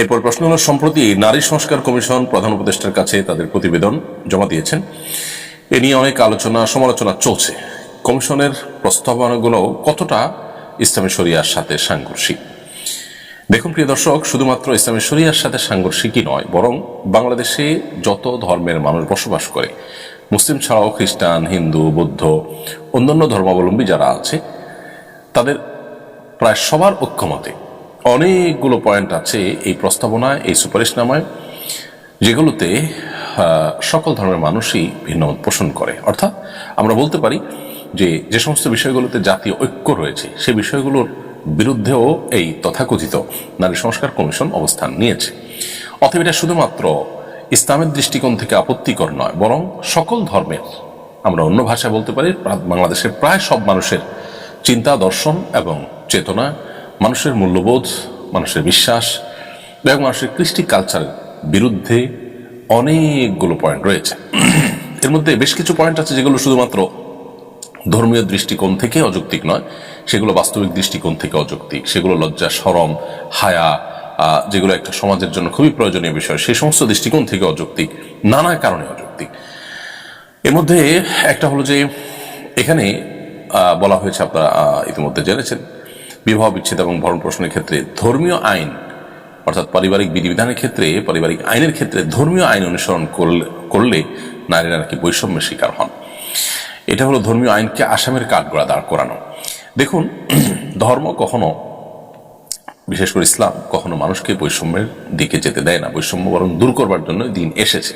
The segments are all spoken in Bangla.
এরপর প্রশ্ন হল, সম্প্রতি নারী সংস্কার কমিশন প্রধান উপদেষ্টার কাছে তাদের প্রতিবেদন জমা দিয়েছেন। এ নিয়ে অনেক আলোচনা, সমালোচনা চলছে। কমিশনের প্রস্তাবনাগুলো কতটা ইসলামী শরিয়ার সাথে সাংঘর্ষিক? দেখুন প্রিয় দর্শক, শুধুমাত্র ইসলামী শরিয়ার সাথে সাংঘর্ষিকই নয়, বরং বাংলাদেশে যত ধর্মের মানুষ বসবাস করে, মুসলিম ছাড়াও খ্রিস্টান, হিন্দু, বৌদ্ধ, অন্যান্য ধর্মাবলম্বী যারা আছে, তাদের প্রায় সবার ঐক্যমতে অনেকগুলো পয়েন্ট আছে এই প্রস্তাবনায়, এই সুপারিশনামায়, যেগুলোতে সকল ধর্মের মানুষই ভিন্ন পোষণ করে। অর্থাৎ আমরা বলতে পারি যে যে সমস্ত বিষয়গুলোতে জাতীয় ঐক্য রয়েছে সেই বিষয়গুলোর বিরুদ্ধেও এই তথাকথিত নারী সংস্কার কমিশন অবস্থান নিয়েছে। অতএব এটা শুধুমাত্র ইসলামের দৃষ্টিকোণ থেকে আপত্তিকর নয়, বরং সকল ধর্মের, আমরা অন্য ভাষায় বলতে পারি, বাংলাদেশের প্রায় সব মানুষের চিন্তা, দর্শন এবং চেতনা মানুষের মূল্যবোধ, মানুষের বিশ্বাস এবং মানুষের কৃষ্টি কালচারের বিরুদ্ধে অনেকগুলো পয়েন্ট রয়েছে। এর মধ্যে বেশ কিছু পয়েন্ট আছে যেগুলো শুধুমাত্র ধর্মীয় দৃষ্টিকোণ থেকে অযৌক্তিক নয়, সেগুলো বাস্তবিক দৃষ্টিকোণ থেকে অযৌক্তিক। সেগুলো লজ্জা সরম হায়া যেগুলো একটা সমাজের জন্য খুবই প্রয়োজনীয় বিষয় সেই সমস্ত দৃষ্টিকোণ থেকে অযৌক্তিক, নানা কারণে অযৌক্তিক। এর মধ্যে একটা হলো যে, এখানে বলা হয়েছে আপনারা ইতিমধ্যে জেনেছেন বিবাহ বিচ্ছেদ এবং ভরণ পোষণের ক্ষেত্রে ধর্মীয় আইন, অর্থাৎ পারিবারিক বিধিবিধানের ক্ষেত্রে, পারিবারিক আইনের ক্ষেত্রে ধর্মীয় আইন অনুসরণ করলে নারীরা নাকি বৈষম্যের শিকার হন। এটা হলো ধর্মীয় আইনকে আসামের কাঠগড়া দাঁড় করানো। দেখুন, ধর্ম কখনো, বিশেষ করে ইসলাম, কখনো মানুষকে বৈষম্যের দিকে যেতে দেয় না। বৈষম্য বরং দূর করবার জন্য দিন এসেছে।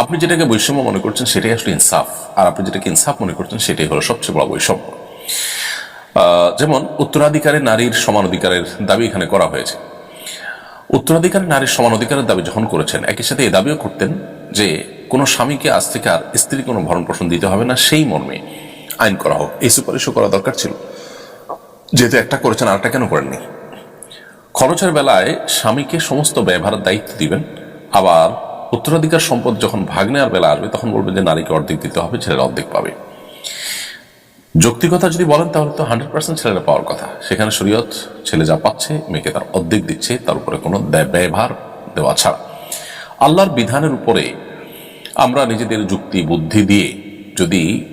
আপনি যেটাকে বৈষম্য মনে করছেন, সেটাই আসলে ইনসাফ। আর আপনি যেটাকে ইনসাফ মনে করছেন, সেটাই হলো সবচেয়ে বড় বৈষম্য। যেমন উত্তরাধিকারে নারীর সমান অধিকারের দাবি এখানে করা হয়েছে। উত্তরাধিকারে নারীর সমান অধিকারের দাবি যখন করেছেন, একই সাথে এ দাবিও করতেন যে কোনো স্বামীকে আজ থেকে আর স্ত্রী কোনো ভরণ পোষণ দিতে হবে না, সেই মর্মে আইন করা হোক। এই সুপারিশও করা দরকার ছিল। যেহেতু একটা করেছেন, আরেকটা কেন করেননি? খরচের বেলায় স্বামীকে সমস্ত ব্যবহারের দায়িত্ব দিবেন। আবার উত্তরাধিকার সম্পদ যখন ভাগ নেওয়ার বেলা আসবে, তখন বলবেন যে নারীকে অর্ধেক দিতে হবে, ছেলেরা অর্ধেক পাবে। যৌক্তিকতা যদি বলেন, তাহলে তো হান্ড্রেড পার্সেন্ট ছেলেরা পাওয়ার কথা। সেখানে শরীয়ত ছেলে যা পাচ্ছে, মেয়েকে তার অর্ধেক দিচ্ছে, তার উপরে কোনো ব্যয়- ব্যয়ভার দেওয়া ছাড়া। আল্লাহর বিধানের উপরে আমরা নিজেদের যুক্তি, বুদ্ধি দিয়ে যদি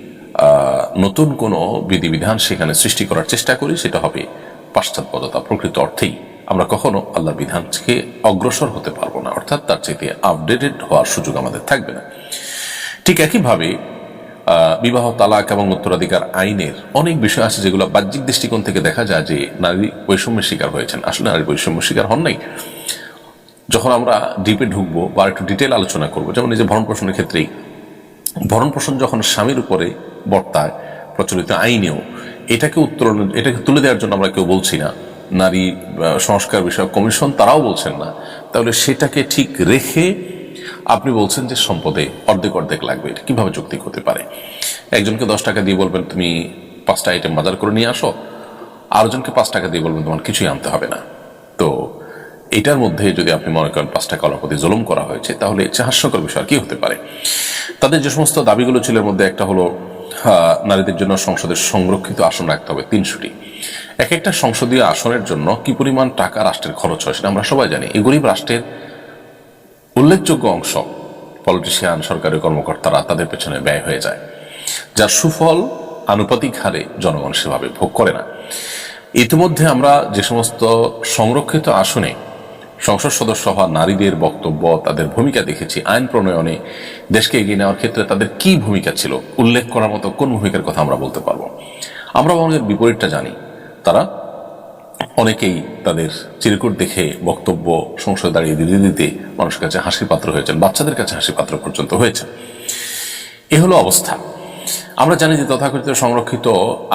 নতুন কোনো বিধিবিধান সেখানে সৃষ্টি করার চেষ্টা করি, সেটা হবে পাশ্চাত্যপদতা প্রকৃত অর্থেই আমরা কখনো আল্লাহর বিধানকে অগ্রসর হতে পারব না, অর্থাৎ তার চাইতে আপডেটেড হওয়ার সুযোগ আমাদের থাকবে না। ঠিক একইভাবে বিবাহ, তালাক এবং উত্তরাধিকার আইনের অনেক বিষয় আছে যেগুলো বাহ্যিক দৃষ্টিকোণ থেকে দেখা যায় যে নারী বৈষম্যের শিকার হয়েছেন। আসলে নারী বৈষম্য শিকার হন নাই। যখন আমরা ডিপে ঢুকবো বা একটু ডিটেল আলোচনা করব, যেমন এই যে ভরণ পোষণের ক্ষেত্রেই, ভরণ পোষণ যখন স্বামীর উপরে বর্তায়, প্রচলিত আইনেও, এটাকে উত্তরণ, এটাকে তুলে দেওয়ার জন্য আমরা কেউ বলছি না। নারী সংস্কার বিষয়ক কমিশন তারাও বলছেন না। তাহলে সেটাকে ঠিক রেখে আপনি বলছেন যে সম্পদে অর্ধেক অর্ধেক লাগবে, এটা কীভাবে যৌক্তিক হতে পারে? একজনকে দশ টাকা দিয়ে বলবেন, তুমি পাঁচটা আইটেম বাজার করে নিয়ে আসো। আরেকজনকে পাঁচ টাকা দিয়ে বলবেন, তোমার কিছুই আনতে হবে না। তো এটার মধ্যে যদি আপনি মনে করেন পাঁচ টাকা অল্প প্রতি জুলুম করা হয়েছে, তাহলে চেয়ে হাস্যকর বিষয় কি হতে পারে? তাদের যে সমস্ত দাবিগুলো ছিল এর মধ্যে একটা হলো নারীদের জন্য সংসদের সংরক্ষিত আসন রাখতে হবে, তিনশোটি। এক একটা সংসদীয় আসনের জন্য কি পরিমাণ টাকা রাষ্ট্রের খরচ হয় সেটা আমরা সবাই জানি। এই গরিব রাষ্ট্রের উল্লেখযোগ্য অংশ পলিটিশিয়ান, সরকারি কর্মকর্তারা তাদের পেছনে ব্যয় হয়ে যায়, যার সুফল আনুপাতিক হারে জনগণ সেভাবে ভোগ করে না। ইতিমধ্যে আমরা যে সমস্ত সংরক্ষিত আসনে সংসদ সদস্য হওয়া নারীদের বক্তব্য, তাদের ভূমিকা দেখেছি, আইন প্রণয়নে দেশকে এগিয়ে নেওয়ার ক্ষেত্রে তাদের কি ভূমিকা ছিল, উল্লেখ করার মতো কোন ভূমিকার কথা আমরা বলতে পারব? আমরা আমাদের বিপরীতটা জানি। তারা অনেকেই তাদের চিরকুট দেখে বক্তব্য সংসদে দাঁড়িয়ে দিতে দিতে মানুষের কাছে হাসির পাত্র হয়েছেন, বাচ্চাদের কাছে হাসির পাত্র পর্যন্ত হয়েছে এ হলো অবস্থা। আমরা জানি যে তথাকথিত সংরক্ষিত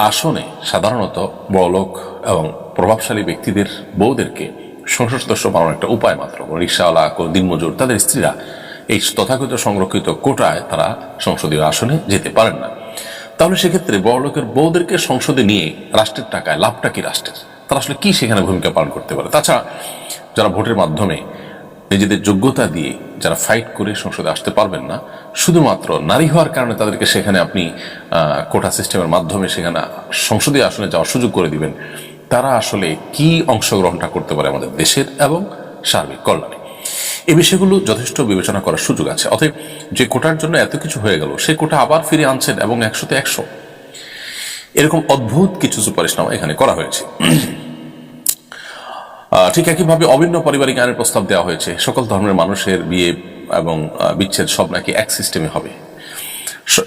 আসনে সাধারণত বড়লোক এবং প্রভাবশালী ব্যক্তিদের, বউদেরকে সংসদ সদস্য বানানোর একটা উপায় মাত্র। রিক্সাওয়ালা দিনমজুর, তাদের স্ত্রীরা এই তথাকথিত সংরক্ষিত কোটায় তারা সংসদীয় আসনে যেতে পারেন না। তাহলে সেক্ষেত্রে বড়লোকের বউদেরকে সংসদে নিয়ে রাষ্ট্রের টাকায় লাভটা কি রাষ্ট্রের? তারা আসলে কি সেখানে ভূমিকা পালন করতে পারে? তাছাড়া যারা ভোটের মাধ্যমে নিজেদের যোগ্যতা দিয়ে যারা ফাইট করে সংসদে আসতে পারবেন না, শুধুমাত্র নারী হওয়ার কারণে তাদেরকে সেখানে আপনি কোটা সিস্টেমের মাধ্যমে সেখানে সংসদীয় আসনে যাওয়ার সুযোগ করে দিবেন। তারা আসলে কি অংশগ্রহণটা করতে পারে আমাদের দেশের এবং সার্বিক কল্যাণে? এই বিষয়গুলো যথেষ্ট বিবেচনা করার সুযোগ আছে। অতএব যে কোটার জন্য এত কিছু হয়ে গেল, সে কোটা আবার ফিরে আনছেন এবং একশোতে একশো এরকম অদ্ভুত কিছু সুপারিশনামা এখানে করা হয়েছে। ঠিক একইভাবে অভিন্ন পারিবারিক আইনের প্রস্তাব দেওয়া হয়েছে। সকল ধর্মের মানুষের বিয়ে এবং বিচ্ছেদ সব নাকি এক সিস্টেমে হবে।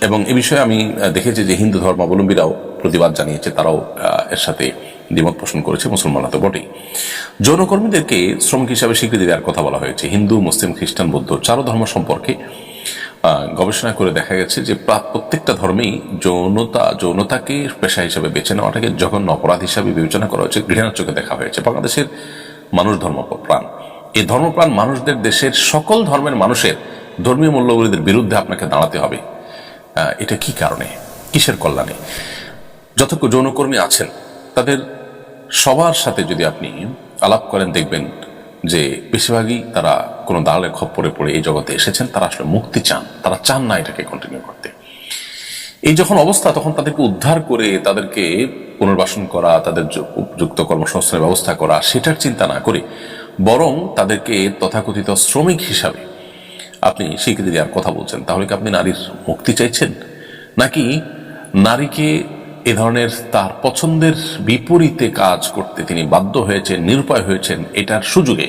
এবং এ বিষয়ে আমি দেখেছি যে হিন্দু ধর্মাবলম্বীরাও প্রতিবাদ জানিয়েছে, তারাও এর সাথে দ্বিমত পোষণ করেছে, মুসলমানরা তো বটেই। যৌনকর্মীদেরকে শ্রমিক হিসাবে স্বীকৃতি দেওয়ার কথা বলা হয়েছে। হিন্দু, মুসলিম, খ্রিস্টান, বৌদ্ধ চারো ধর্ম সম্পর্কে গবেষণা করে দেখা গেছে যে প্রা- প্রত্যেকটা ধর্মেই যৌনতা, যৌনতাকে পেশা হিসেবে বেছে নেওয়াটাকে জঘন্য অপরাধ হিসাবে বিবেচনা করা হয়েছে, ঘৃণার চোখে দেখা হয়েছে। বাংলাদেশের মানুষ ধর্মপ্রাণ এই ধর্মপ্রাণ মানুষদের দেশের সকল ধর্মের মানুষের ধর্মীয় মূল্যবোধের বিরুদ্ধে আপনাকে দাঁড়াতে হবে। এটা কি কারণে? কিসের কল্যাণে? যত যৌনকর্মী আছেন, তাদের সবার সাথে যদি আপনি আলাপ করেন, দেখবেন যে বেশিরভাগই তারা কোনো দালালের খপ্পরে পড়ে এই জগতে এসেছেন, তারা আসলে মুক্তি চান, তারা চান না এটাকে কন্টিনিউ করতে। এই যখন অবস্থা, তখন তাদেরকে উদ্ধার করে তাদেরকে পুনর্বাসন করা, তাদের উপযুক্ত কর্মসংস্থানের ব্যবস্থা করা, সেটার চিন্তা না করে বরং তাদেরকে তথাকথিত শ্রমিক হিসাবে আপনি স্বীকৃতি দেওয়ার কথা বলছেন। তাহলে কি আপনি নারীর মুক্তি চাইছেন? নাকি নারীকে এ ধরনের তার পছন্দের বিপরীতে কাজ করতে তিনি বাধ্য হয়েছেন, নিরুপায় হয়েছেন এটার সুযোগে।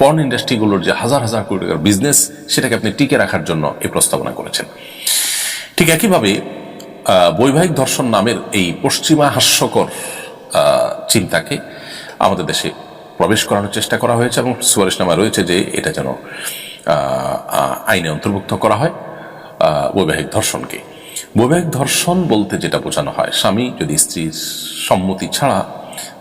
পর্ন ইন্ডাস্ট্রিগুলোর যে হাজার হাজার কোটি টাকার বিজনেস সেটাকে আপনি টিকে রাখার জন্য এই প্রস্তাবনা করেছেন। ঠিক একইভাবে বৈবাহিক ধর্ষণ নামের এই পশ্চিমা হাস্যকর চিন্তাকে আমাদের দেশে প্রবেশ করানোর চেষ্টা করা হয়েছে এবং সুপারিশনামা রয়েছে যে এটা যেন আইনে অন্তর্ভুক্ত করা হয় বৈবাহিক ধর্ষণকে। বৈবাহিক ধর্ষণ বলতে যেটা বোঝানো হয়, স্বামী যদি স্ত্রীর সম্মতি ছাড়া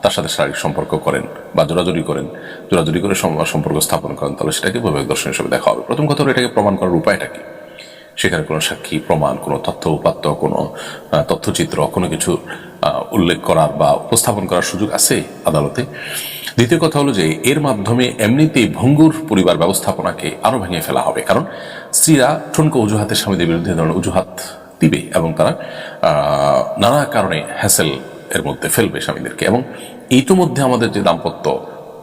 তার সাথে শারীরিক সম্পর্ক করেন বা জোরাজুরি করেন, জোরাজুরি করে সম্পর্ক স্থাপন করেন, তাহলে সেটাকে বৈবাহিক দর্শন হিসেবে দেখা হবে। প্রথম কথা হলো এটাকে প্রমাণ করার উপায়টা কি? সেখানে কোনো সাক্ষী, প্রমাণ, কোনো তথ্য উপাত্ত, কোনো তথ্যচিত্র, কোনো কিছু উল্লেখ করার বা উপস্থাপন করার সুযোগ আছে আদালতে? দ্বিতীয় কথা হলো যে এর মাধ্যমে এমনিতেই ভঙ্গুর পরিবার ব্যবস্থাপনাকে আরও ভেঙে ফেলা হবে। কারণ স্ত্রীরা ঠুনকো অজুহাতের স্বামীদের বিরুদ্ধে ধরনের অজুহাত দিবে এবং তারা নানা কারণে হ্যাসেল এর মধ্যে ফেলবে স্বামীদেরকে। এবং ইতিমধ্যে আমাদের যে দাম্পত্য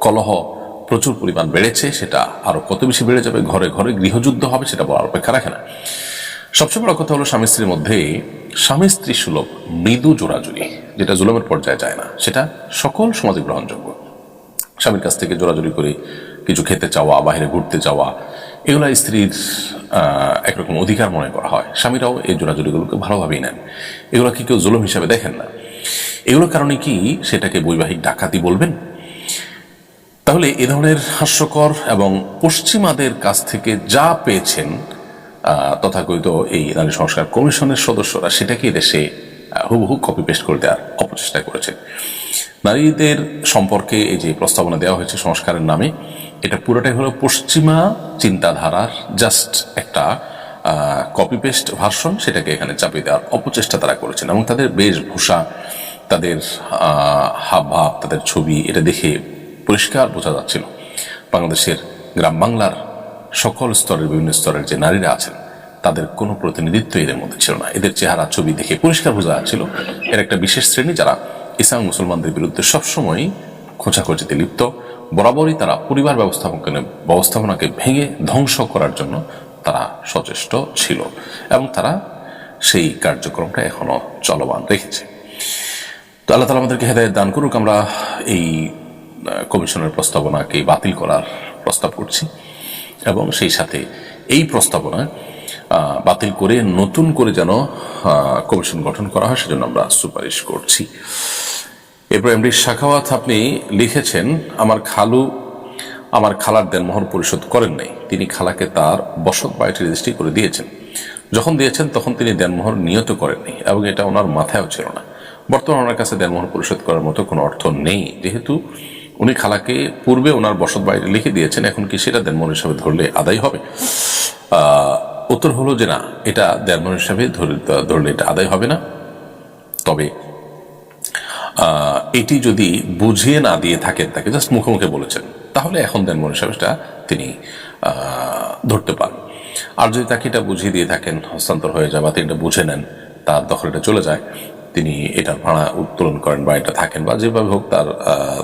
কলহ প্রচুর পরিমাণ বেড়েছে, সেটা আরও কত বেশি বেড়ে যাবে, ঘরে ঘরে গৃহযুদ্ধ হবে, সেটা বলার অপেক্ষা রাখে না। সবচেয়ে বড় কথা হলো স্বামী স্ত্রীর মধ্যে স্বামী স্ত্রী সুলভ মৃদু জোড়াজুড়ি যেটা জুলমের পর্যায়ে যায় না, সেটা সকল সমাজে গ্রহণযোগ্য। স্বামীর কাছ থেকে জোরাজুরি করে কিছু খেতে চাওয়া, বাইরে ঘুরতে যাওয়া, এগুলো স্ত্রীর একরকম অধিকার মনে করা হয়। স্বামীরাও এই জোরাজুরিগুলোকে ভালোভাবেই নেন। এগুলো কি কেউ জুলুম হিসাবে দেখেন না। এগুলোর কারণে কি সেটাকে বৈবাহিক ডাকাতি বলবেন? তাহলে এ ধরনের হাস্যকর এবং পশ্চিমাদের কাছ থেকে যা পেয়েছেন তথাকথিত এই নারী সংস্কার কমিশনের সদস্যরা, সেটাকে দেশে হুবহু কপি পেস্ট করে দেওয়ার অপচেষ্টা করেছে নারীদের সম্পর্কে এই যে প্রস্তাবনা দেওয়া হয়েছে সংস্কারের নামে, এটা পুরোটাই হলো পশ্চিমা চিন্তাধারার জাস্ট একটা কপি পেস্ট ভার্সন সেটাকে এখানে চাপিয়ে দেওয়ার অপচেষ্টা তারা করেছেন এবং তাদের বেশভূষা, তাদের হাবভাব, তাদের ছবি এটা দেখে পরিষ্কার বোঝা যাচ্ছিল। বাংলাদেশের গ্রাম বাংলার সকল স্তরের, বিভিন্ন স্তরের যে নারীরা আছেন, তাদের কোনো প্রতিনিধিত্ব এদের মধ্যে ছিল না। এদের চেহারা, ছবি দেখে পরিষ্কার বোঝা যাচ্ছিল। এর একটা বিশেষ শ্রেণি যারা ইসলাম মুসলমানদের বিরুদ্ধে সবসময় খোঁচাখোঁচিতে লিপ্ত। বরাবরই তারা পরিবার ব্যবস্থাপনাকে ব্যবস্থাপনাকে ভেঙে ধ্বংস করার জন্য তারা সচেষ্ট ছিল এবং তারা সেই কার্যক্রমটা এখনও চলমান রেখেছে। তো আল্লাহ তালা আমাদেরকে হেদায়ত দান করুক আমরা এই কমিশনের প্রস্তাবনাকে বাতিল করার প্রস্তাব করছি এবং সেই সাথে এই প্রস্তাবনা আহ, বাতিল করে নতুন করে যেন কমিশন গঠন করা হয়, সেজন্য আমরা সুপারিশ করছি। এরপর এমডি শাখাওয়াত, আপনি লিখেছেন, আমার খালু, আমার খালার দেনমোহর পরিশোধ করেন নাই। তিনি খালাকে তার বসত বাড়িটি রেজিস্ট্রি করে দিয়েছেন। যখন দিয়েছেন, তখন তিনি দেনমোহর নিয়ত করেননি এবং এটা ওনার মাথায়ও ছিল না। বর্তমানে ওনার কাছে দেনমোহর পরিশোধ করার মতো কোনো অর্থ নেই। যেহেতু উনি খালাকে পূর্বে ওনার বসত বাড়িতে লিখে দিয়েছেন, এখন কি সেটা দেনমোহর হিসাবে ধরলে আদায় হবে? উত্তর হলো যে না, এটা দেনমোহর হিসাবে ধরে- ধরলে এটা আদায় হবে না। তবে এটি যদি বুঝিয়ে না দিয়ে থাকেন তাকে, জাস্ট মুখে মুখে বলেছেন, তাহলে এখন দেন মনে হিসাবে তিনি ধরতে পারেন। আর যদি তাকে এটা বুঝিয়ে দিয়ে থাকেন, হস্তান্তর হয়ে যায় বা তিনি এটা বুঝে নেন, তার দখলে এটা চলে যায়, তিনি এটা ভাড়া উত্তোলন করেন বা এটা থাকেন বা যেভাবে হোক তার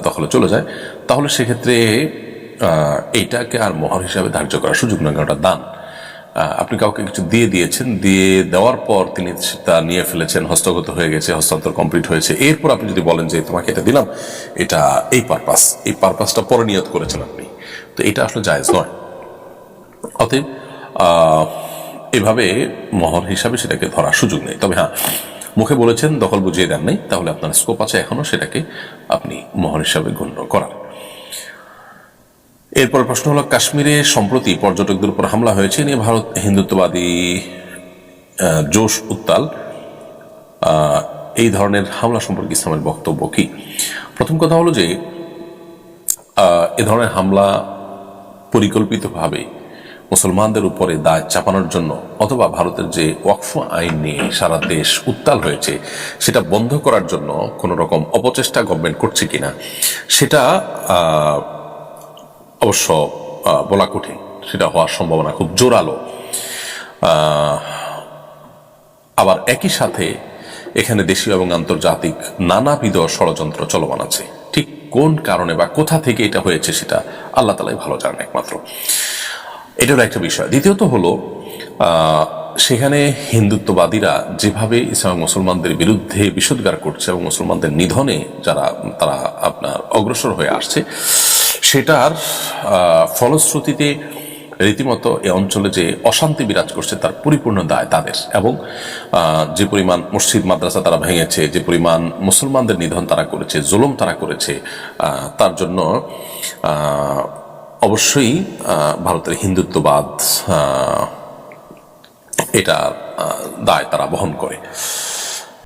দখলে চলে যায়, তাহলে সেক্ষেত্রে এইটাকে আর মোহর হিসাবে ধার্য করার সুযোগ নয় ওটা দান। আপনি কাউকে কিছু দিয়ে দিয়েছেন, দিয়ে দেওয়ার পর তিনি তা নিয়ে ফেলেছেন, হস্তগত হয়ে গেছে, হস্তান্তর কমপ্লিট হয়েছে। এরপর আপনি যদি বলেন যে তোমাকে এটা দিলাম, এটা এই পারপাস এই পারপাসটা পরে নিয়ত করেছেন আপনি। তো এটা আসলে জায়েজ নয়। অতএব এভাবে মহর হিসাবে সেটাকে ধরার সুযোগ নেই। তবে হ্যাঁ মুখে বলেছেন, দখল বুঝিয়ে দেন নাই, তাহলে আপনার স্কোপ আছে এখনও সেটাকে আপনি মহর হিসাবে গণ্য করার। এরপর প্রশ্ন হলো, কাশ্মীরে সম্প্রতি পর্যটকদের উপর হামলা হয়েছে নিয়ে ভারত হিন্দুত্ববাদী জোশ উত্তাল এই ধরনের হামলা সম্পর্কে ইসলামের বক্তব্য কি? প্রথম কথা হলো যে এ ধরনের হামলা পরিকল্পিতভাবে মুসলমানদের উপরে দায় চাপানোর জন্য অথবা ভারতের যে ওয়াকফ আইন নিয়ে সারা দেশ উত্তাল হয়েছে, সেটা বন্ধ করার জন্য কোনো রকম অপচেষ্টা গভর্নমেন্ট করছে কিনা, সেটা অবশ্য বলা কঠিন। সেটা হওয়ার সম্ভাবনা খুব জোরালো। আবার একই সাথে এখানে দেশীয় এবং আন্তর্জাতিক নানাবিধ ষড়যন্ত্র চলমান আছে। ঠিক কোন কারণে বা কোথা থেকে এটা হয়েছে সেটা আল্লাহ তালাই ভালো জানেন একমাত্র। এটা হলো একটা বিষয়। দ্বিতীয়ত হলো সেখানে হিন্দুত্ববাদীরা যেভাবে ইসলাম মুসলমানদের বিরুদ্ধে বিষোদ্গার করছে এবং মুসলমানদের নিধনে যারা, তারা আপনার অগ্রসর হয়ে আসছে সেটার ফলশ্রুতিতে রীতিমতো এ অঞ্চলে যে অশান্তি বিরাজ করছে তার পরিপূর্ণ দায় তাদের এবং যে পরিমাণ মসজিদ, মাদ্রাসা তারা ভেঙেছে, যে পরিমাণ মুসলমানদের নিধন তারা করেছে, জুলুম তারা করেছে তার জন্য অবশ্যই ভারতের হিন্দুত্ববাদ এটা দায় তারা বহন করে।